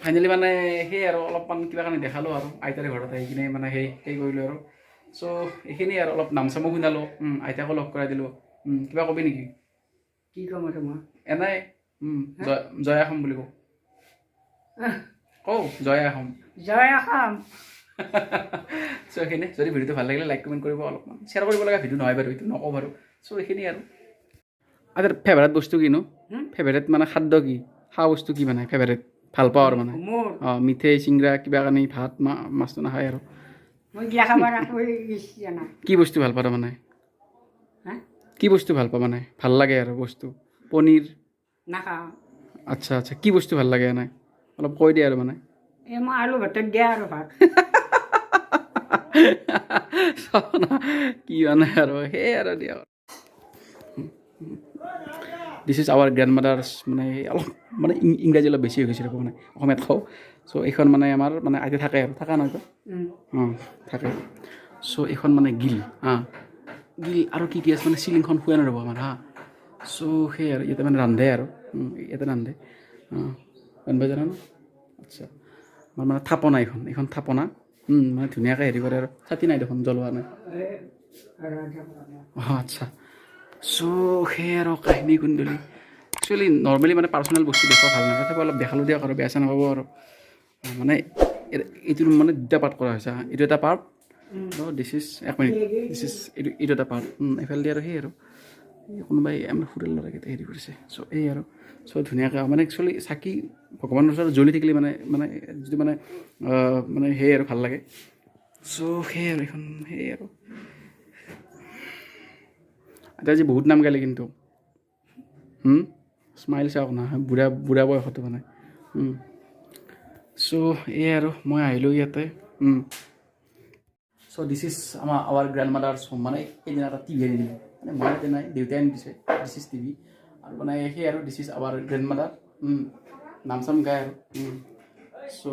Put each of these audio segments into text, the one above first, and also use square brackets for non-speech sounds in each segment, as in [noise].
Finally মানে সেই আৰু অলপমান কিবা কাৰণে দেখালোঁ আৰু আইতাৰে ঘৰত আহি কিনে মানে সেই সেই কৰিলোঁ আৰু। চ' এইখিনি আৰু অলপ নাম চামো শুনালোঁ আইতাকো লগ কৰাই দিলোঁ। কিবা কবি নেকি? কি ক'ম আৰু মই? এনেই জয় আহোম বুলি কওঁ। কওঁ জয় আহোম। জয় অসম চ' এইখিনি যদি ভিডিঅ'টো ভাল লাগিলে লাইক কমেণ্ট কৰিব অলপমান। শ্বেয়াৰ কৰিব লগা ভিডিঅ' নহয় বাৰু এইটো নকওঁ বাৰু। চ' এইখিনি আৰু। আচ্ছা ফেভাৰেট বস্তু কিনো? ফেভাৰেট মানে খাদ্য কি? খোৱা বস্তু কি মানে ফেভাৰেট ভালো পাওঁ আৰু মানে অঁ মিঠেই চিংৰা কিবা কানি ভাত মা মাছটো নাখায় আৰু। কি বস্তু ভালো পাওঁ মানে? কি বস্তু ভালো পাওঁ মানে? ভালো লাগে আৰু বস্তু। পনীৰ। আচ্ছা আচ্ছা। কি বস্তু ভালো লাগে এনে? অলপ কৈ দিয়ে আৰু মানে। আলু ভাতত দিয়া আৰু ভাত। কি মানে আৰু। সেয়ে আৰু দিয়ক this is our grand mothers মানে অলপ মানে ইংৰাজী অলপ বেছি হৈ গৈছে মানে অসমীয়াত কওঁ। চ' এইখন মানে আমাৰ মানে আইতা থাকে আৰু থাকা নহয় অঁ থাকে। চ' এইখন মানে গিল হা। গিল আৰু কি কি আছে মানে চিলিংখন শুৱে নৰ'ব আমাৰ হা। চ' সেই আৰু ইয়াতে মানে ৰান্ধে আৰু ইয়াতে ৰান্ধে অঁ ৰান্ধিব জানা ন আচ্ছা। আমাৰ মানে থাপনা এইখন এইখন থাপনা। মানে ধুনীয়াকৈ হেৰি কৰে আৰু। ছাতি নাই দেখোন জ্বলোৱা নাই। অঁ আচ্ছা। চ' সেই আৰু কাহিনী কুণ্ডলী একচুৱেলি নৰ্মেলি মানে পাৰ্চনেল বস্তু দেখুৱা ভালো নহয়। তথাপি অলপ দেখালোঁ দিয়ক আৰু বেয়া চেয়া নাপাব আৰু। মানে এইটো মানে দুটা পাৰ্ট কৰা হৈছে। এইটো এটা পাৰ্ট দিছ ইজ এক মিনিট দিছ ইজ এইটো এইটো এটা পাৰ্ট এইফালে দি আৰু সেই আৰু। কোনোবাই আমাৰ সুৰেল ল'ৰাকেইটা হেৰি কৰিছে। চ' এই আৰু। চ' ধুনীয়াকৈ মানে একচুৱেলি চাকি ভগৱানৰ ওচৰত জ্বলি থাকিলে মানে মানে যিটো মানে মানে সেই আৰু ভালো লাগে। চ' সেই আৰু এইখন সেই আৰু। এতিয়া আজি বহুত নাম গালে কিন্তু। স্মাইল চাওক না বুঢ়া বুঢ়া বয়সতো মানে। চ' এই আৰু মই আহিলোঁ ইয়াতে। চ' দিছ ইজ আমাৰ আৱাৰ গ্ৰেণ্ড মাদাৰ্ছ হোম মানে সেইদিনা এটা টিভি আনি দিলে। মানে মই ইয়াতে নাই দেউতাই আনি দিছে দিছ ইজ টিভি আৰু মানে সেই আৰু this is our grand mother নাম চাম গায় আৰু। চ'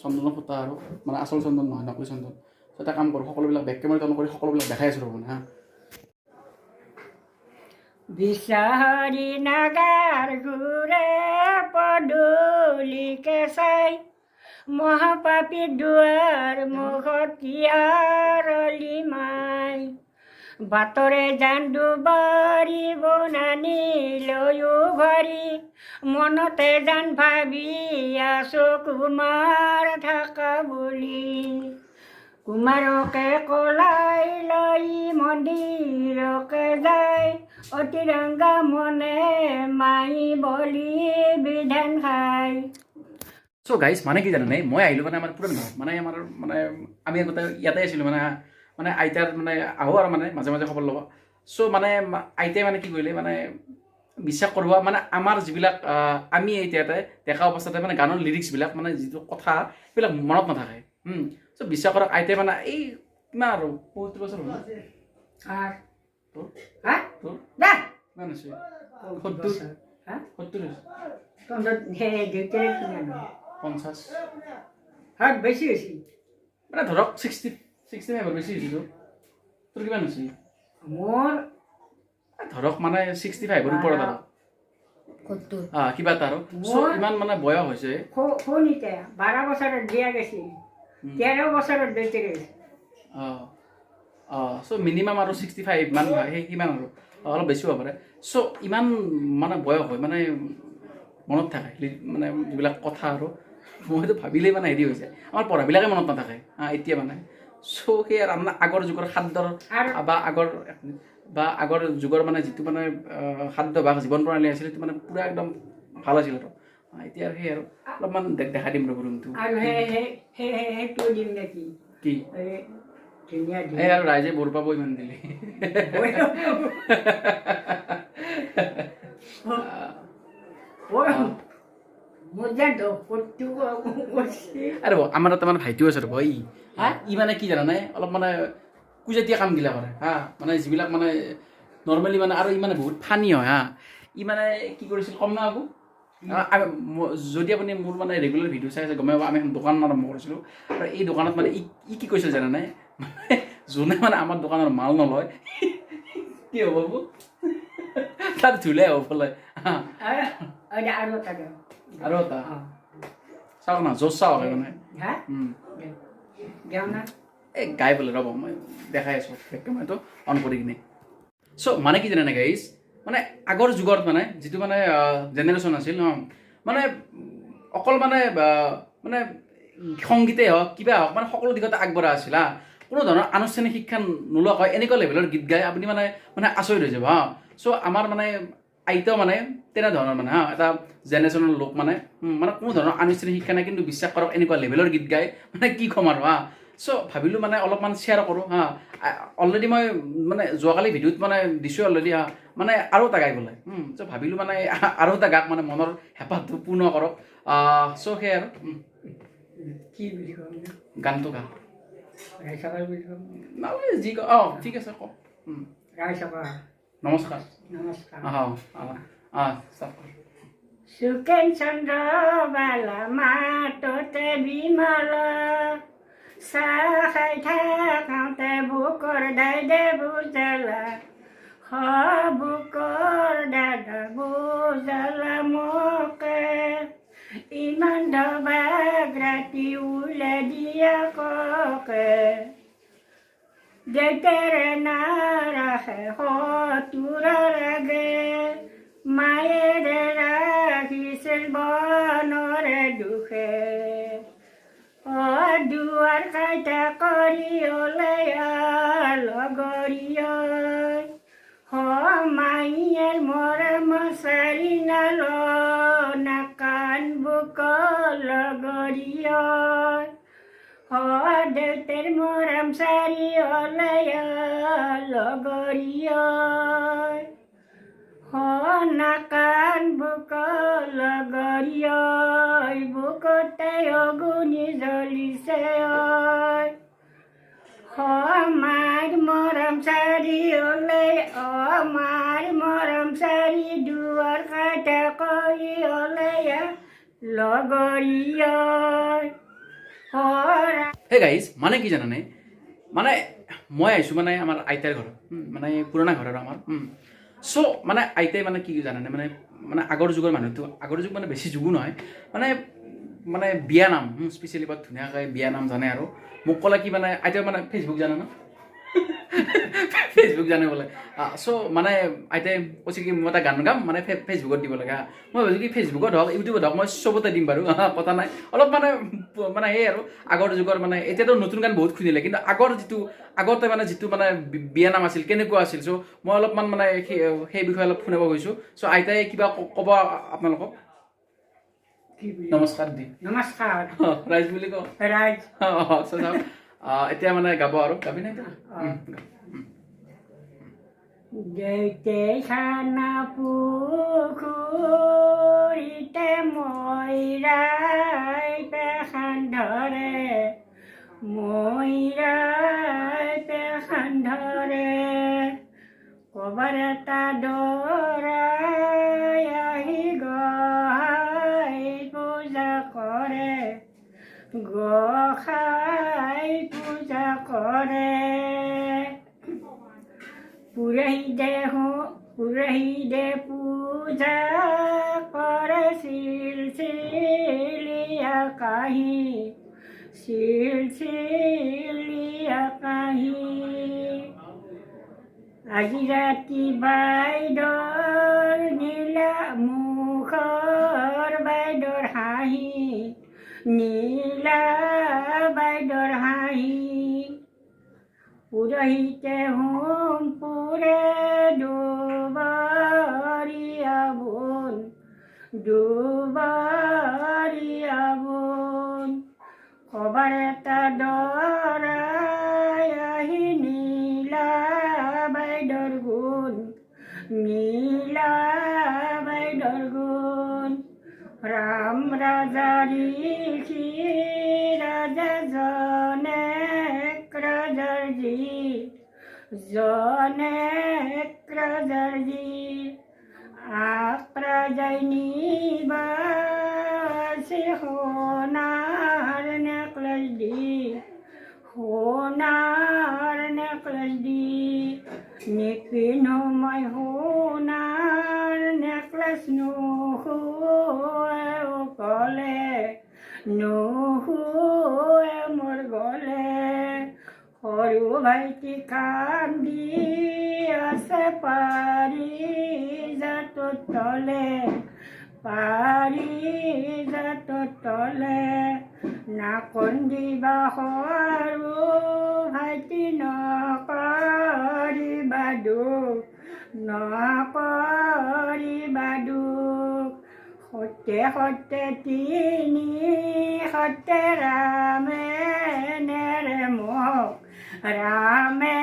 চন্দনৰ ফুটা আৰু মানে আচল চন্দন নহয় নকলি চন্দন। চ' এটা কাম কৰোঁ সকলোবিলাক বেক কেমেৰাত অন কৰি সকলোবিলাক দেখাই আছোঁ ৰ'ব মানে হা। বিচাৰি নাগাৰ ঘূৰে পদূলিকে চাই মহাপাপী দুৱাৰ মুখত কিয়াৰলি মাই বাটৰে জান দুবাৰী বনানি লৈও ভৰি মনতে জান ভাবি আছো কুমাৰ থাকা বুলি কুমাৰকে কলাই লৈ মন্দিৰকে যায় অতিৰংগা মনে মাই বলি বিধান খায় চ' গাইজ মানে কি জানানে? মই আহিলোঁ মানে আমাৰ পুৰণা ঘৰত। মানে আমাৰ মানে আমি আগতে ইয়াতে আছিলোঁ মানে মানে আইতাৰ মানে আহোঁ আৰু মানে মাজে মাজে খবৰ ল'ব। চ' মানে আইতাই মানে কি কৰিলে মানে বিশ্বাস কৰিব মানে আমাৰ যিবিলাক আমি এতিয়াতে ডেকা অৱস্থাতে মানে গানৰ লিৰিক্সবিলাক মানে যিটো কথা সেইবিলাক মনত নাথাকে। চ' বিশ্বাস কৰক আইতাই মানে এই কিমান আৰু সত্তৰ বছৰ হ'ল হ্যাঁ? হ্যাঁ না। পঞ্চাছ হ্যাঁ? বেশি বেশি। মানে ধৰক ছিক্সটি ছিক্সটি ফাইভৰ বেছি হৈছে তোৰ তোৰ কিমান হৈছে মোর ধৰক মানে ছিক্সটি ফাইভৰ ওপৰত আৰু কিবা এটা আৰু ইমান মানে বয়স হৈছে। বারো বছরের দিয়া গেছি। তেরো বছরের বেঁচে গেছি। অঁ। চ' মিনিমাম আৰু ছিক্সটি ফাইভ মান হয় সেই সিমান আৰু? অলপ বেছি হ'ব পাৰে। চ' ইমান মানে বয়স হয় মানে মনত থাকে মানে যিবিলাক কথা আৰু। মইতো ভাবিলেই মানে হেৰি হৈ যায়। আমাৰ পঢ়াবিলাকে মনত নাথাকে হা এতিয়া মানে। চ' সেই আৰু আমাৰ আগৰ যুগৰ খাদ্যৰ বা আগৰ বা আগৰ যুগৰ মানে যিটো মানে খাদ্য বা জীৱন প্ৰণালী আছিল সেইটো মানে পূৰা একদম ভাল আছিল আৰু। এতিয়া আৰু সেই আৰু। অলপমান দে- দেখাই দিম ৰ'ব ৰুমটো সেইটো কি? ইমান দিলে মোৰ যেন দপতটো কৰিছে আৰু আমাৰ এটা মানে ভাইটিও আছে ৰ'ব ই? ই মানে কি জানানে? অলপ মানে কুজাতীয়া কামগিলা কৰে হা? মানে যিবিলাক মানে নৰ্মেলি মানে আৰু ই মানে বহুত ফানি হয় হা? ই মানে কি কৰিছিল কম না আকৌ? যদি আপুনি মোৰ মানে ৰেগুলাৰ ভিডিঅ' চাই আছে গমে পাব আমি এখন দোকান আৰম্ভ কৰিছিলোঁ। আৰু এই দোকানত মানে ই কি কৈছিল জানানে? [laughs] যোনে মানে আমাৰ দোকানৰ মাল নলয়। [laughs] কি হ'ব বৌ? [laughs] তাত ধুলে হ'ব বোলে। আৰু এটা চাওক না জোচ চাওক মানে না। এই গাই বোলে ৰ'ব মই দেখাই আছোঁ। কেমেৰাটো অন কৰি কিনে। চ' মানে কি জানে গাইজ মানে আগৰ যুগত মানে যিটো মানে জেনেৰেশ্যন আছিল ন? মানে অকল মানে মানে সংগীতেই হওক কিবা হওক মানে সকলো দিশতে আগবঢ়া আছিল হা? কোনো ধৰণৰ আনুষ্ঠানিক শিক্ষা নোলোৱাকৈ এনেকুৱা লেভেলৰ গীত গাই আপুনি মানে মানে আচৰিত হৈ যাব হা। চ' আমাৰ মানে আইতাও মানে তেনেধৰণৰ মানে হা। এটা জেনেৰেশ্যনৰ লোক মানে মানে কোনো ধৰণৰ আনুষ্ঠানিক শিক্ষা নাই কিন্তু বিশ্বাস কৰক এনেকুৱা লেভেলৰ গীত গাই মানে কি ক'ম আৰু হা। চ' ভাবিলোঁ মানে অলপমান শ্বেয়াৰ কৰোঁ হা। অলৰেডি মই মানে যোৱাকালি ভিডিঅ'ত মানে দিছোঁ অলৰেডি হা। মানে আৰু এটা গাই বোলে চ' ভাবিলোঁ মানে [laughs] আৰু এটা গাক মানে মনৰ হেঁপাহটো পূৰ্ণ কৰক। চ' সেই আৰু কি গানটো গা বুলি ক'ম যি অঁ ঠিক আছে কওক উম, ৰাই চকাৰ নমস্কাৰ। নমস্কাৰ। অঁ অঁ অঁ সুকেন চন্দ্ৰ বালা মাততে বিমল। চাহ খাই থাকোঁতে বুকৰ দাইদে বুজালা। হ বুকৰ দাদা বুজালা মোকে। ইমান দবাক ৰাতি ওলাই দিয়া ককে নাৰাখে সতুৰৰ আগে মায়েৰে ৰাখিছিল বনৰে দুখে অ দুৱাৰ খাইটা কৰি ওলাই লগৰীয় হ মাইয়াৰ মৰম চাৰি নাল নাকান বুক লগৰীয় সদ তেৰ মৰম চাৰি অলয়গৰিয়ান বুক লগৰিয় বুকতে অগুনি জ্বলিছে অমাৰ মৰম চাৰি অলৈ অমাৰ মৰম চাৰি দুৱাৰ কাঠ কৰি অলয়া হে গাইজ মানে কি জানানে? মানে মই আহিছোঁ মানে আমাৰ আইতাৰ ঘৰত মানে পুৰণা ঘৰ আৰু আমাৰ চ' মানে আইতাই মানে কি জানানে মানে মানে আগৰ যুগৰ মানুহটো, আগৰ যুগ মানে বেছি যুগো নহয় মানে মানে বিয়া নাম স্পেচিয়েলি বৰ ধুনীয়াকৈ বিয়া নাম জানে আৰু। মোক ক'লে কি মানে আইতাই মানে ফেচবুক জানে ন? ফেচবুক জানে বোলে। চ' মানে আইতাই কৈছে কি মই এটা গান গাম মানে ফেচবুকত দিব লাগে। মই ভাবিছোঁ কি ফেচবুকত হওক ইউটিউবত হওক মই চবতে দিম বাৰু কথা নাই। অলপ মানে মানে সেই আৰু আগৰ যুগৰ মানে এতিয়াতো নতুন গান বহুত শুনিলে কিন্তু আগৰ যিটো আগতে মানে যিটো মানে বিয়া নাম আছিল কেনেকুৱা আছিল চ' মই অলপমান মানে সেই বিষয়ে অলপ শুনিব গৈছোঁ। চ' আইতাই কিবা ক'ব আপোনালোকক? নমস্কাৰ দি। নমস্কাৰ। ৰাইজ বুলি কওঁ। ৰাইজ। অ, এতিয়া মানে গাব আৰু। গাবি নাই। দেউতে খানা পুখুৰীতে মৈৰাই পেখান ধৰে। মৈৰাই পেখান ধৰে। কবাৰ এটা দৰাই আহি গহাই পূজা কৰে। গোসাই পূজা কৰে পুৰহি দে পুৰহি দে পূজা কৰে শিল চিলিয়া কাহি। শিল চিলিয়া কাহি। আজি ৰাতি বাইদেউৰ নীলা মুখৰ বাইদেউৰ হাঁহি নীলা বাইদেউৰ হাঁহি পুৰহিতে হোম পুৰে দুবাৰীয়া বোন দুবাৰীয়া বোন। কবাৰ এটা দৰাই আহি নীলা বাইদেউৰ গুণ নীলা বাইদেউৰ গুণ। ৰাম મારી ખીરજ જોને ક્રદરજી જોને ક્રદરજી આ પ્રજયની બસે હોનાર ને ક્લજડી હોનાર ને ક્લજડી. નીકળીનો મય હોનાર necklace no cole নুহুৱে মোৰ গলে সৰু ভাইটি কান্দি আছে পাৰি জাতত তলে পাৰি জাতত তলে নাকন্দিবা সৰু ভাইটি নকৰিবা দুখ নকৰিবা দুখ সত্যে সত্যে তিনি সত্যে ৰামে নেৰে মোক ৰামে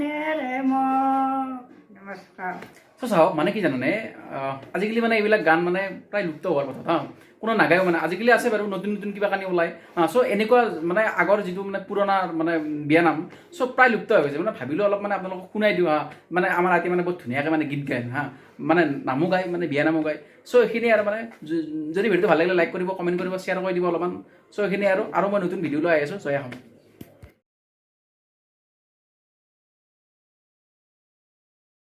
নেৰে মোক নমস্কাৰ চাওক মানে কি জানানে? আজিকালি মানে এইবিলাক গান মানে প্ৰায় লুপ্ত হোৱাৰ কথা কোনো নাগায়ো মানে আজিকালি আছে বাৰু, নতুন নতুন কিবা কানি ওলায়। চ' এনেকুৱা মানে আগৰ যিটো মানে পুৰণা মানে বিয়ানাম চব প্ৰায় লুপ্ত হৈ গৈছে। মানে ভাবিলোঁ অলপ মানে আপোনালোকক শুনাই দিওঁ, হা। মানে আমাৰ আইটি মানে বহুত ধুনীয়াকৈ মানে গীত গায়, হা। মানে নামো গায় মানে বিয়ানামো গায়। চ' এইখিনি আৰু মানে যদি ভিডিঅ'টো ভালো লাগিলে লাইক কৰিব কমেণ্ট কৰিব শ্বেয়াৰ কৰি দিব অলপমান। চ' এইখিনি আৰু আৰু মই নতুন ভিডিঅ' লৈ আহি আছোঁ, জয় অসম